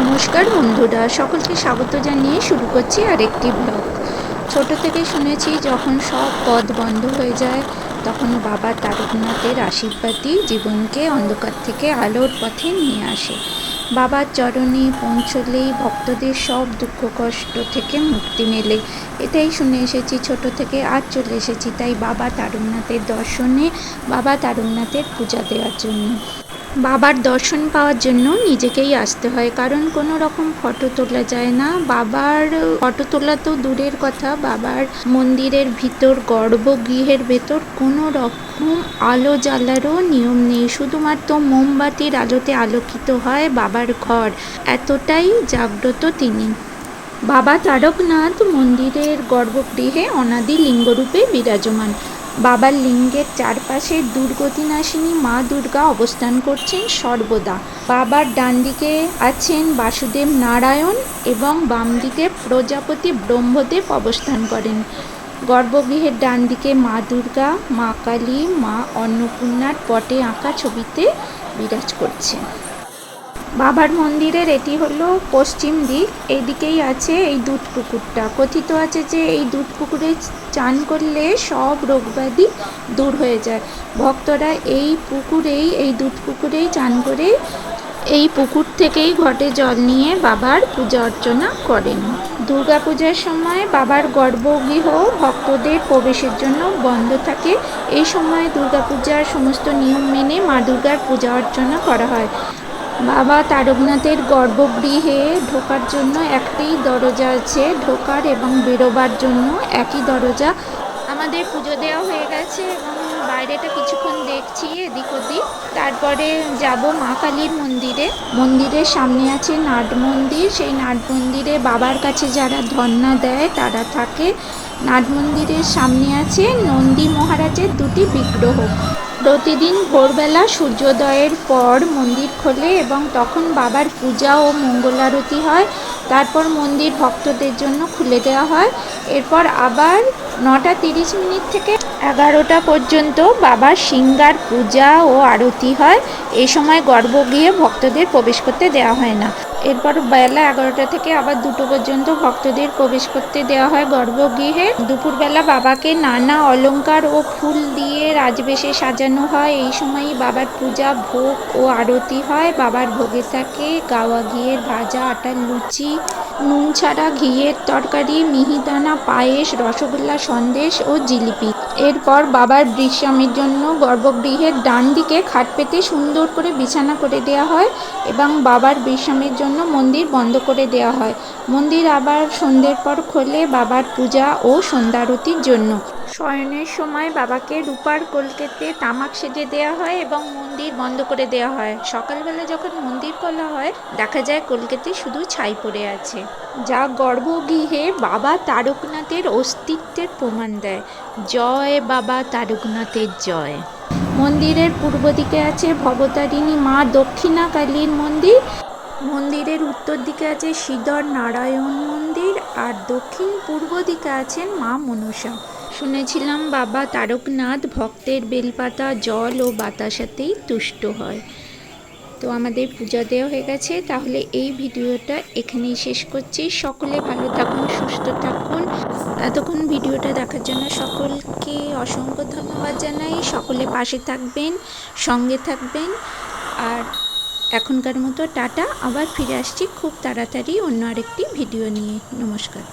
নমস্কার বন্ধুরা, সকলকে স্বাগত জানিয়ে শুরু করছি আরেকটি ব্লগ ছোট থেকে শুনেছি যখন সব পথ বন্ধ হয়ে যায়, তখন বাবা তারকনাথের আশীর্বাদই জীবনকে অন্ধকার থেকে আলোর পথে নিয়ে আসে। বাবার চরণে পৌঁছলেই ভক্তদের সব দুঃখ কষ্ট থেকে মুক্তি মেলে। এটাই শুনে এসেছি, ছোট থেকে আজ চলে এসেছি, তাই বাবা তারকনাথের দর্শনে, বাবা তারকনাথের পূজা দেওয়ার জন্য। বাবার দর্শন পাওয়ার জন্য নিজেকেই আসতে হয়, কারণ কোনো রকম ফটো তোলা যায় না। বাবার ফটো তোলা তো দূরের কথা, বাবার মন্দিরের ভিতর, গর্ভগৃহের ভেতর কোনো রকম আলো জ্বালারও নিয়ম নেই। শুধুমাত্র মোমবাতির আলোতে আলোকিত হয় বাবার ঘর, এতটাই জাগ্রত তিনি। বাবা তারকনাথ মন্দিরের গর্ভগৃহে অনাদি লিঙ্গরূপে বিরাজমান। বাবার লিঙ্গের চারপাশে দুর্গতিনাশিনী মা দুর্গা অবস্থান করছেন সর্বদা। বাবার ডান দিকে আছেন বাসুদেব নারায়ণ এবং বাম দিকে প্রজাপতি ব্রহ্মদেব অবস্থান করেন। গর্ভগৃহের ডান দিকে মা দুর্গা, মা কালী, মা অন্নপূর্ণার পটে আঁকা ছবিতে বিরাজ করছেন। বাবার মন্দিরের, এটি হলো পশ্চিম দিক। এদিকেই আছে এই দুধ পুকুরটা কথিত আছে যে এই দুধ পুকুরে চান করলে সব রোগব্যাধি দূর হয়ে যায়। ভক্তরা এই পুকুরেই, এই দুধ পুকুরেই চান করে এই পুকুর থেকেই ঘটে জল নিয়ে বাবার পূজা অর্চনা করেন। দুর্গাপূজার সময় বাবার গর্ভগৃহ ভক্তদের প্রবেশের জন্য বন্ধ থাকে। এই সময় দুর্গাপূজার সমস্ত নিয়ম মেনে মা দুর্গার পূজা অর্চনা করা হয়। বাবা তারকনাথের গর্ভগৃহে ঢোকার জন্য একটাই দরজা আছে। ঢোকার এবং বেরোবার জন্য একই দরজা। আমাদের পুজো দেওয়া হয়ে গেছে এবং বাইরেটা কিছুক্ষণ দেখছি এদিক ওদিক। তারপরে যাব মা কালীর মন্দিরে। মন্দিরের সামনে আছে নাট মন্দির। সেই নাট মন্দিরে বাবার কাছে যারা ধর্ণা দেয় তারা থাকে। নাট মন্দিরের সামনে আছে নন্দী মহারাজের দুটি বিগ্রহ। প্রতিদিন ভোরবেলা সূর্যোদয়ের পর মন্দির খোলে এবং তখন বাবার পূজা ও মঙ্গলারতি হয়। তারপর মন্দির ভক্তদের জন্য খুলে দেওয়া হয়। এরপর আবার নটা তিরিশ মিনিট থেকে এগারোটা পর্যন্ত বাবার সিঙ্গার পূজা ও আরতি হয়। এই সময় গর্ব গিয়ে ভক্তদের প্রবেশ করতে দেওয়া হয় না। এরপর বেলা এগারোটা থেকে আবার দুটো পর্যন্ত ভক্তদের প্রবেশ করতে দেওয়া হয় গর্ভগৃহে। দুপুরবেলা বাবাকে নানা অলংকার ও ফুল দিয়ে রাজবেশে সাজানো হয়। এই সময়ই বাবার পূজা, ভোগ ও আরতি হয়। বাবার ভোগে থাকে গাওয়া ঘিয়ের ভাজা, আটার লুচি নুন ছাড়া ঘিয়ের তরকারি, মিহিদানা, পায়েস, রসগোল্লা, সন্দেশ ও জিলিপি। এরপর বাবার বিশ্রামের জন্য গর্ভগৃহের ডান দিকে খাট পেতে সুন্দর করে বিছানা করে দেওয়া হয় এবং বাবার বিশ্রামের জন্য মন্দির বন্ধ করে দেওয়া হয়। মন্দির আবার সন্ধ্যের পর খোলে বাবার পূজা ও সন্ধ্যারতির জন্য। শয়নের সময় বাবাকে রূপার কলকেতে তামাক সেজে দেওয়া হয় এবং মন্দির বন্ধ করে দেওয়া হয়। সকালবেলা যখন মন্দির খোলা হয়, দেখা যায় কলকেতে শুধু ছাই পড়ে আছে। যা গর্ভগৃহে বাবা তারকনাথের অস্তিত্বের প্রমাণ দেয়। জয় বাবা তারকনাথের জয়। মন্দিরের পূর্ব দিকে আছে ভবতারিণী মা দক্ষিণাকালীর মন্দির। মন্দিরের উত্তর দিকে আছে শ্রীধর নারায়ণ মন্দির। আর দক্ষিণ পূর্ব দিকে আছেন মা মনসা শুনেছিলাম বাবা তারকনাথ ভক্তের বেলপাতা, জল ও বাতাসাতেই তুষ্ট হয়। তো আমাদের পূজা দেওয়া হয়ে গেছে, তাহলে এই ভিডিওটা এখানেই শেষ করছি। সকলে ভালো থাকুন, সুস্থ থাকুন। এতক্ষণ ভিডিওটা দেখার জন্য সকলকে অসংখ্য ধন্যবাদ জানাই। সকলে পাশে থাকবেন, সঙ্গে থাকবেন। আর এখনকার মতো টাটা আবার ফিরে আসছি খুব তাড়াতাড়ি অন্য আরেকটি ভিডিও নিয়ে। নমস্কার।